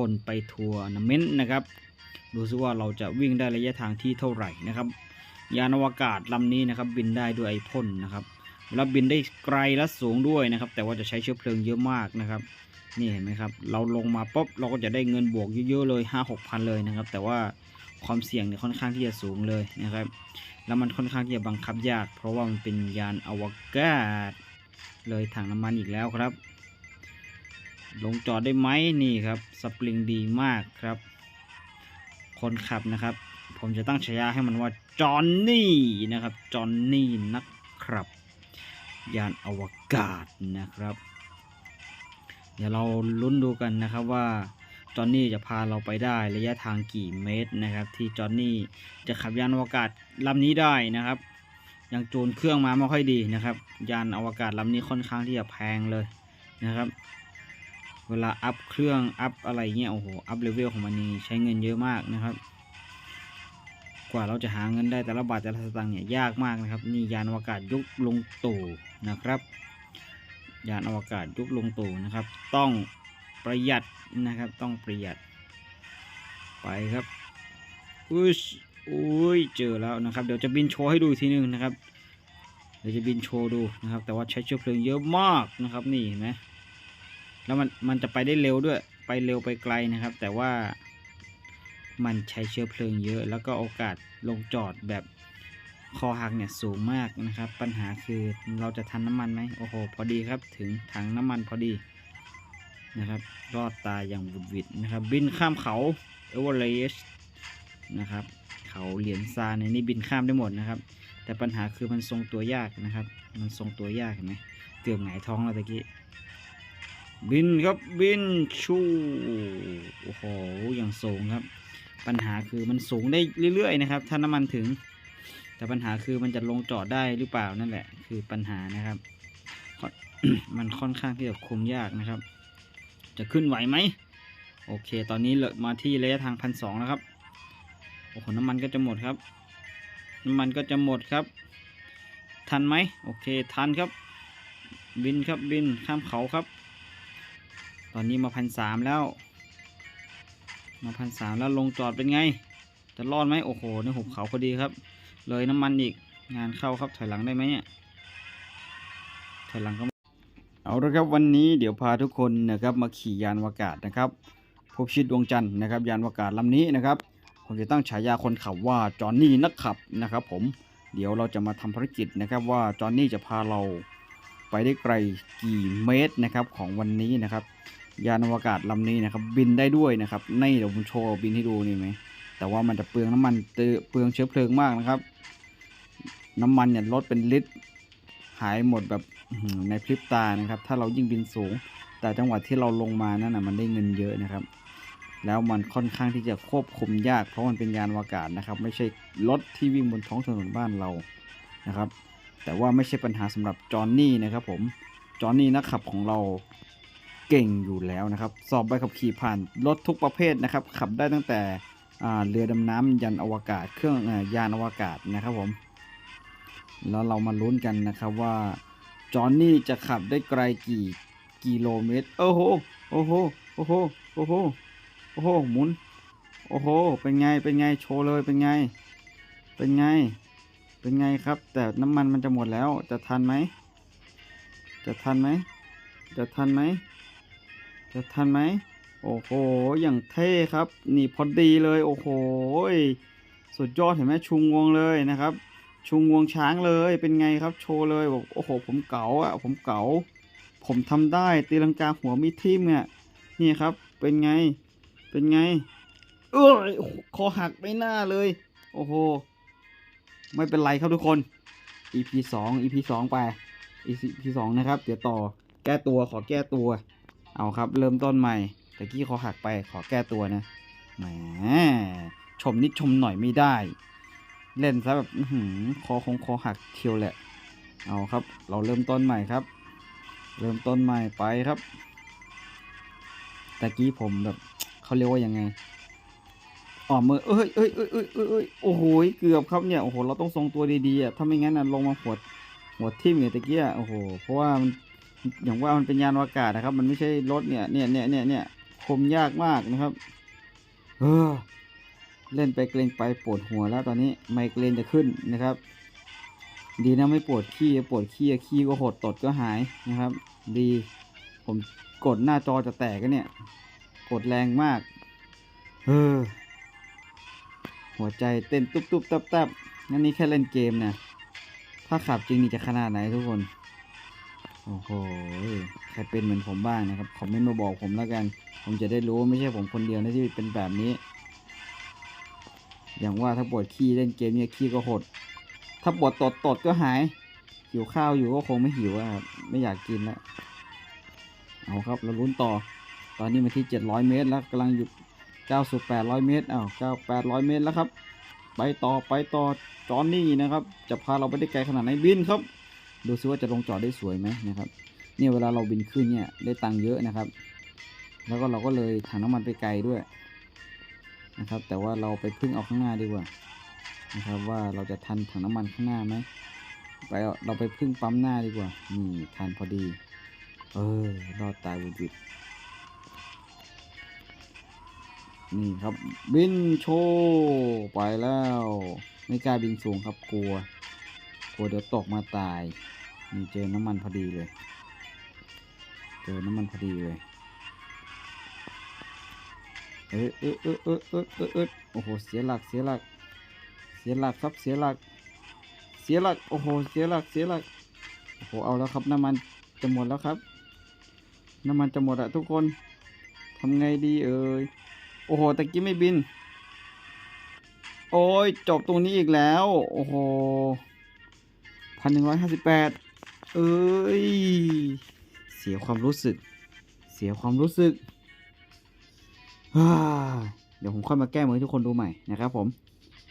คนไปทัวร์นาเมนต์นะครับ ดูซิว่าเราจะวิ่งได้ระยะทางที่เท่าไหร่นะครับ ยานอวกาศลำนี้นะครับบินได้ด้วยไอพ่นนะครับแล้วบินได้ไกลและสูงด้วยนะครับ แต่ว่าจะใช้เชื้อเพลิงเยอะมากนะครับนี่เห็นไหมครับเราลงมาปุ๊บเราก็จะได้เงินบวกเยอะๆเลยห้าหกพันเลยนะครับ แต่ว่าความเสี่ยงเนี่ยค่อนข้างที่จะสูงเลยนะครับ แล้วมันค่อนข้างที่จะบังคับยาก เพราะว่ามันเป็นยานอวกาศ เลยถังน้ำมันอีกแล้วครับ ลงจอดได้ไหมนี่ครับสปริงดีมากครับ คนขับนะครับ ผมจะตั้งฉายาให้มันว่าจอนนี่นะครับจอนนี่นะครับ ยานอวกาศนะครับ เดี๋ยวเราลุ้นดูกันนะครับว่าจอนนี่จะพาเราไปได้ระยะทางกี่เมตรนะครับ ที่จอนนี่จะขับยานอวกาศลำนี้ได้นะครับ ยังจูนเครื่องมาไม่ค่อยดีนะครับ ยานอวกาศลำนี้ค่อนข้างที่จะแพงเลยนะครับ เวลาอัพเครื่องอัพอะไรเงี้ยโอ้โหอัพเลเวลของมันนี่ใช้เงินเยอะมากนะครับ กว่าเราจะหาเงินได้แต่ละบาทแต่ละสตางค์เนี่ยยากมากนะครับนี่ยานอวกาศยุคลงตู่นะครับ ยานอวกาศยุคลงตู่นะครับ ต้องประหยัดนะครับต้องประหยัด ไปครับอุ้ยอุ้ยเจอแล้วนะครับ เดี๋ยวจะบินโชว์ให้ดูอีกทีนึงนะครับเดี๋ยวจะบินโชว์ดูนะครับ แต่ว่าใช้เชื้อเพลิงเยอะมากนะครับนี่เห็นไหม แล้วมันมันจะไปได้เร็วด้วย ไปเร็วไปไกลนะครับ แต่ว่ามันใช้เชื้อเพลิงเยอะ แล้วก็โอกาสลงจอดแบบคอหักเนี่ยสูงมากนะครับ ปัญหาคือเราจะทันน้ำมันไหมโอ้โห พอดีครับ ถึงถังน้ำมันพอดีนะครับ รอดตายอย่างบุดวิดนะครับ บินข้ามเขาเอเวอเรสต์นะครับ เขาเหรียญซาในนี่บินข้ามได้หมดนะครับ แต่ปัญหาคือมันทรงตัวยากนะครับ มันทรงตัวยากเห็นไหมเกือบหงายท้องแล้วตะกี้ บินครับบินชูโอ้โหอย่างสูงครับ ปัญหาคือมันสูงได้เรื่อยๆนะครับ ถ้าน้ำมันถึง แต่ปัญหาคือมันจะลงจอดได้หรือเปล่านั่นแหละ คือปัญหานะครับ มันค่อนข้างที่จะคุมยากนะครับ จะขึ้นไหวไหมโอเค ตอนนี้เลมาที่ระยะทางพันสองแล้วครับโอ้โหน้ำมันก็จะหมดครับ น้ำมันก็จะหมดครับ ทันไหมโอเคทันครับ บินครับบินข้ามเขาครับ ตอนนี้มาพันสามแล้ว มาพันสามแล้วลงจอดเป็นไง จะรอดไหมโอ้โหในหุบเขาพอดีครับ เลยน้ำมันอีกงานเข้าครับถอยหลังได้ไหมเนี่ยถอยหลังก็เอาละครับวันนี้เดี๋ยวพาทุกคนนะครับมาขี่ยานอวกาศนะครับ พบชิดดวงจันทร์นะครับ ยานอวกาศลำนี้นะครับผมจะตั้งฉายาคนขับว่าจอห์นนี่นักขับนะครับ ผมเดี๋ยวเราจะมาทำภารกิจนะครับว่าจอห์นนี่จะพาเราไปได้ไกลกี่เมตรนะครับของวันนี้นะครับ ยานอวกาศลำนี้นะครับ บินได้ด้วยนะครับในเดี๋ยวผมโชว์บินให้ดูนี่ไหมแต่ว่ามันจะเปลืองน้ำมันเตเปลืองเชื้อเพลิงมากนะครับ น้ำมันเนี่ยลดเป็นลิตร หายหมดแบบในพริบตานะครับ ถ้าเรายิ่งบินสูง แต่จังหวะที่เราลงมานั่นนะมันได้เงินเยอะนะครับ แล้วมันค่อนข้างที่จะควบคุมยาก เพราะมันเป็นยานอวกาศนะครับ ไม่ใช่รถที่วิ่งบนท้องถนนบ้านเรานะครับ แต่ว่าไม่ใช่ปัญหาสำหรับจอห์นนี่นะครับผมจอห์นนี่นักขับของเรา เก่งอยู่แล้วนะครับ สอบใบขับขี่ผ่านรถทุกประเภทนะครับ ขับได้ตั้งแต่เรือดำน้ำยันอวกาศ เครื่องอยานอวกาศนะครับผม แล้วเรามาลุ้นกันนะครับว่าจอห์นนี่จะขับได้ไกลกี่กิโลเมตร โอ้โห โอ้โห โอ้โห โอ้โห โอ้โห หมุน โอ้โห เป็นไง เป็นไง โชว์เลย เป็นไง เป็นไง เป็นไงครับ แต่น้ำมันมันจะหมดแล้ว จะทันไหม จะทันไหม จะทันไหม จะทันไหมโอ้โห อย่างเท่ครับ นี่พอดีเลย โอ้โห สุดยอดเห็นไหมชุงวงเลยนะครับ ชุงวงช้างเลย เป็นไงครับ โชว์เลยบอกโอ้โห ผมเก๋าอะ ผมเก๋า ผมทำได้ ตีลังกาหัวมีทิ่มเนี่ย นี่ครับ เป็นไง เป็นไง เออคอหักไม่น่าเลย โอ้โห ไม่เป็นไรครับทุกคน EP สอง EP สองไป EP สองนะครับ เดี๋ยวต่อ แก้ตัว ขอแก้ตัว เอาครับ เริ่มต้นใหม่ตะกี้คอหักไปขอแก้ตัวนะแหมชมนิดชมหน่อยไม่ได้ เล่นซะแบบหือคอคงคอหักเทียวแหละ เอาครับ เราเริ่มต้นใหม่ครับ เริ่มต้นใหม่ไปครับตะกี้ผมแบบเขาเรียกว่ายังไงอ๋อมือเอ้ยเอ้ยเอ้ยเอ้ยเอ้ยเอ้ยโอ้โหเกือบครับเนี่ยโอ้โหเราต้องทรงตัวดีๆอะถ้าไม่งั้นน่ะลงมาหัวหัวทิ่มอย่างตะกี้อะโอ้โหเพราะว่ามัน อย่างว่ามันเป็นยานอวกาศนะครับ มันไม่ใช่รถเนี่ยเนี่ยเนี่ยเนี่ยเนี่ยคมยากมากนะครับ เออ เล่นไปเกรงไปปวดหัวแล้วตอนนี้ไมเกรนจะขึ้นนะครับ ดีนะไม่ปวดขี้ปวดขี้ขี้ก็หดตดก็หายนะครับ ดี ผมกดหน้าจอจะแตกกันเนี่ย กดแรงมาก เออ หัวใจเต้นตุ๊บตุ๊บตับตับงั้นนี่แค่เล่นเกมนะถ้าขับจริงนี่จะขนาดไหนทุกคน โอ้โห ใครเป็นเหมือนผมบ้างนะครับ คอมเมนต์มาบอกผมแล้วกัน ผมจะได้รู้ว่าไม่ใช่ผมคนเดียวนะที่เป็นแบบนี้ อย่างว่าถ้าปวดขี้เล่นเกมเนี่ยขี้ก็หด ถ้าปวดตดตดก็หาย หิวข้าวอยู่ก็คงไม่หิวอะครับ ไม่อยากกินแล้ว เอาครับ เราลุ้นต่อ ตอนนี้มาที่ 700 เมตรแล้วกำลังอยู่9สู่800 เมตรอ้าว9 800 เมตรแล้วครับ ไปต่อไปต่อจอนนี่นะครับ จะพาเราไปได้ไกลขนาดไหนบินครับ ดูซิว่าจะลงจอดได้สวยไหมนะครับ เนี่ยเวลาเราบินขึ้นเนี่ยได้ตังค์เยอะนะครับ แล้วก็เราก็เลยถังน้ำมันไปไกลด้วยนะครับ แต่ว่าเราไปพึ่งเอาข้างหน้าดีกว่านะครับ ว่าเราจะทันถังน้ำมันข้างหน้าไหมไปเราไปพึ่งปั๊มหน้าดีกว่านี่ทันพอดี เออรอดตายบุดบิดนี่ครับบินโชว์ไปแล้ว ไม่กล้าบินสูงครับกลัว ลัวเดี๋ยวตกมาตายนี่เจอน้ำมันพอดีเลย เจอน้ำมันพอดีเลยเออเออเออเออเออเออเออโอ้โหเสียหลักเสียหลัก เสียหลักครับเสียหลัก เสียหลักโอ้โหเสียหลักเสียหลักโอ้โหเอาแล้วครับน้ำมันจะหมดแล้วครับ น้ำมันจะหมดอะทุกคนทำไงดีเอ่ยโอ้โหตะกี้ไม่บิน โอ้ยจบตรงนี้อีกแล้ว โอ้โห พันหนึ่งร้อยห้าสิบแปดเอ้ย เสียความรู้สึก เสียความรู้สึก เดี๋ยวผมค่อยมาแก้มือให้ทุกคนดูใหม่นะครับผม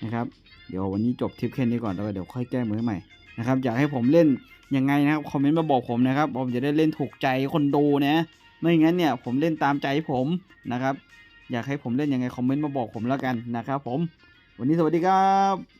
นะครับ เดี๋ยววันนี้จบทริปแค่นี้ก่อนแล้วก็เดี๋ยวค่อยแก้มือใหม่นะครับ อยากให้ผมเล่นยังไงนะครับคอมเมนต์มาบอกผมนะครับ ผมจะได้เล่นถูกใจคนดูนะไม่งั้นเนี่ยผมเล่นตามใจผมนะครับ อยากให้ผมเล่นยังไงคอมเมนต์มาบอกผมแล้วกันนะครับผม วันนี้สวัสดีครับ